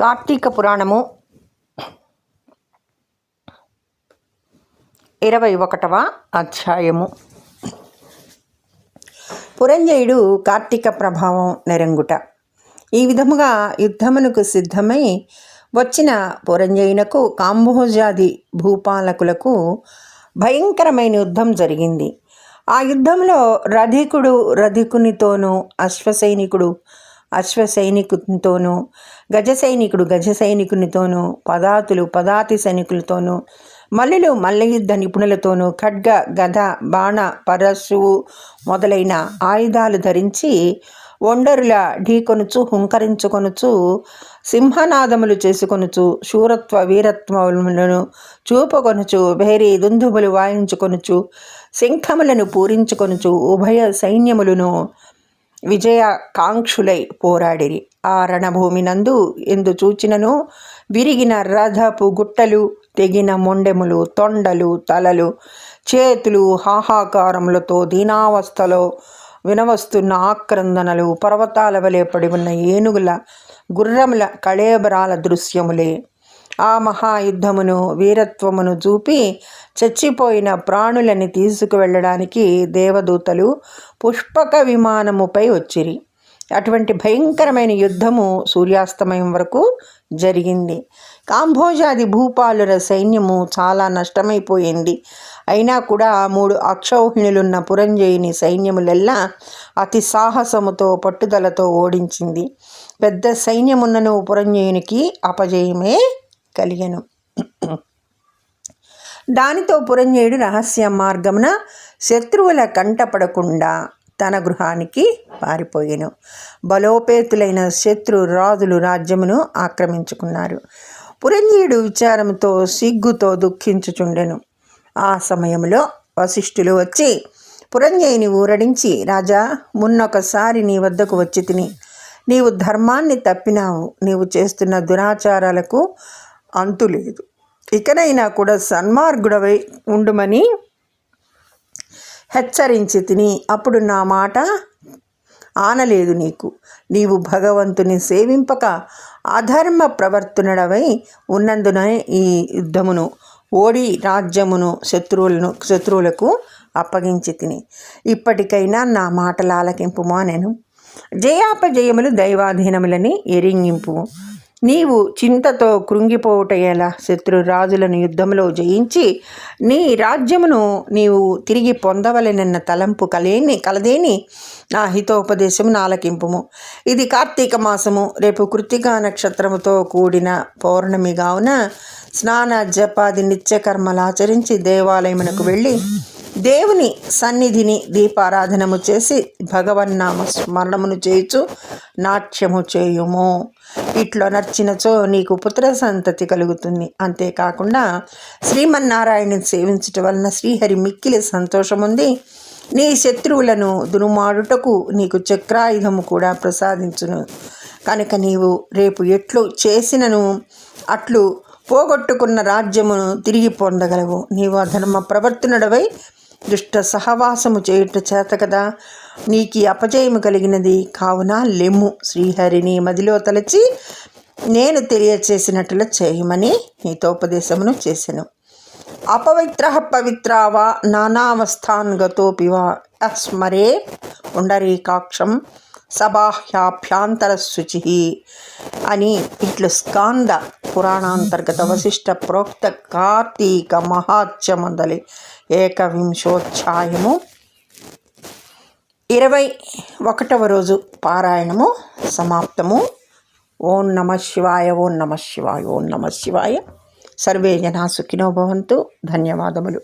కార్తీక పురాణము ఇరవై ఒకటవ అధ్యాయము. పురంజయుడు కార్తీక ప్రభావం నెరంగుట. ఈ విధముగా యుద్ధమునకు సిద్ధమై వచ్చిన పురంజయునకు కాంబోజాది భూపాలకులకు భయంకరమైన యుద్ధం జరిగింది. ఆ యుద్ధంలో రధికుడు రధికునితోనూ అశ్వసైనికుడు అశ్వ సైనికునితోనూ గజ సైనికుడు గజ సైనికునితోనూ పదాతులు పదాతి సైనికులతోనూ మల్లెలు మల్లయుద్ధ నిపుణులతోనూ ఖడ్గ గద బాణ పరశువు మొదలైన ఆయుధాలు ధరించి ఒండరుల ఢీకొనుచు హుంకరించుకొనుచు సింహనాదములు చేసుకొనుచు శూరత్వ వీరత్వములను చూపుకొనుచు భేరీ దుందుములు వాయించుకొనుచు శంఖములను పూరించుకొనుచు ఉభయ సైన్యములను విజయకాంక్షులై పోరాడిరి. ఆ రణభూమినందు ఎందు చూచినను విరిగిన రథపు గుట్టలు తెగిన మొండెములు తొండలు తలలు చేతులు హాహాకారములతో దీనావస్థలో వినవస్తున్న ఆక్రందనలు పర్వతాల వలె పడి ఉన్న ఏనుగుల గుర్రముల కళేబరాల దృశ్యములే. ఆ మహాయుద్ధమును వీరత్వమును చూపి చచ్చిపోయిన ప్రాణులని తీసుకువెళ్ళడానికి దేవదూతలు పుష్పక విమానముపై వచ్చిరి. అటువంటి భయంకరమైన యుద్ధము సూర్యాస్తమయం వరకు జరిగింది. కాంభోజాది భూపాలుర సైన్యము చాలా నష్టమైపోయింది. అయినా కూడా మూడు అక్షౌహిణులున్న పురంజయుని సైన్యములెల్లా అతి సాహసముతో పట్టుదలతో ఓడించింది. పెద్ద సైన్యమున్నను పురంజయునికి అపజయమే కలిగెను. దానితో పురంజయుడు రహస్య మార్గమున శత్రువుల కంటపడకుండా తన గృహానికి పారిపోయాను. బలోపేతులైన శత్రు రాజులు రాజ్యమును ఆక్రమించుకున్నారు. పురంజీయుడు విచారంతో సిగ్గుతో దుఃఖించుచుండెను. ఆ సమయంలో వశిష్ఠులు వచ్చి పురంజయుని ఊరడించి రాజా మున్నొకసారి నీ వద్దకు వచ్చి తిని. నీవు ధర్మాన్ని తప్పినావు. నీవు చేస్తున్న దురాచారాలకు అంతు లేదు ఇకనైనా కూడా సన్మార్గుడవై ఉండుమని హెచ్చరించి తిని అప్పుడు నా మాట ఆనలేదు నీకు. నీవు భగవంతుని సేవింపక అధర్మ ప్రవర్తనుడవై ఉన్నందున ఈ యుద్ధమును ఓడి రాజ్యమును శత్రువులను శత్రువులకు అప్పగించి తిని. ఇప్పటికైనా నా మాటలు ఆలకింపుమా నేను? జయాపజయములు దైవాధీనములని ఎరింగింపు నీవు చింతతో కృంగిపోవుట ఎలా శత్రురాజులను యుద్ధంలో జయించి నీ రాజ్యమును నీవు తిరిగి పొందవలెనన్న తలంపు కలేని కలదేని నా హితోపదేశము నాలకింపుము. ఇది కార్తీక మాసము రేపు కృత్తికా నక్షత్రముతో కూడిన పౌర్ణమి కావున స్నాన జపాది నిత్యకర్మలు ఆచరించి దేవాలయమునకు వెళ్ళి దేవుని సన్నిధిని దీపారాధనము చేసి భగవన్నామ స్మరణమును చేయుచు నాట్యము చేయుము. ఇట్లా నచ్చినచో నీకు పుత్ర సంతతి కలుగుతుంది. అంతేకాకుండా శ్రీమన్నారాయణుని సేవించటం వలన శ్రీహరి మిక్కిలి సంతోషముంది. నీ శత్రువులను దురుమాడుటకు నీకు చక్రాయుధము కూడా ప్రసాదించును. కనుక నీవు రేపు ఎట్లు చేసినను అట్లు పోగొట్టుకున్న రాజ్యమును తిరిగి పొందగలవు. నీవు అధర్మ ప్రవర్తనుడవై దుష్ట సహవాసము చేయుట చేత కదా. నీకు అపజయము కలిగినది. కావున లెమ్ము. శ్రీహరిని మదిలో తలచి నేను తెలియచేసినట్లు చేయమని ఉపదేశమును చేశాను అపవిత్ర పవిత్రావా నానావస్థాన్ గతోపివా అస్మరే ఉండరీకాక్షం సబాహ్యాభ్యాంతర శుచి అని ఇట్లు స్కాంద పురాణాంతర్గత వశిష్ట ప్రోక్త కార్తీక మహాత్యమందలి ఏకవింశోధ్యాయము. ఇరవై ఒకటవ రోజు పారాయణము సమాప్తము. ఓం నమ శివాయ ఓం నమ శివాయ ఓం నమ శివాయ. సర్వే జనా సుఖినో భవంతు. ధన్యవాదములు.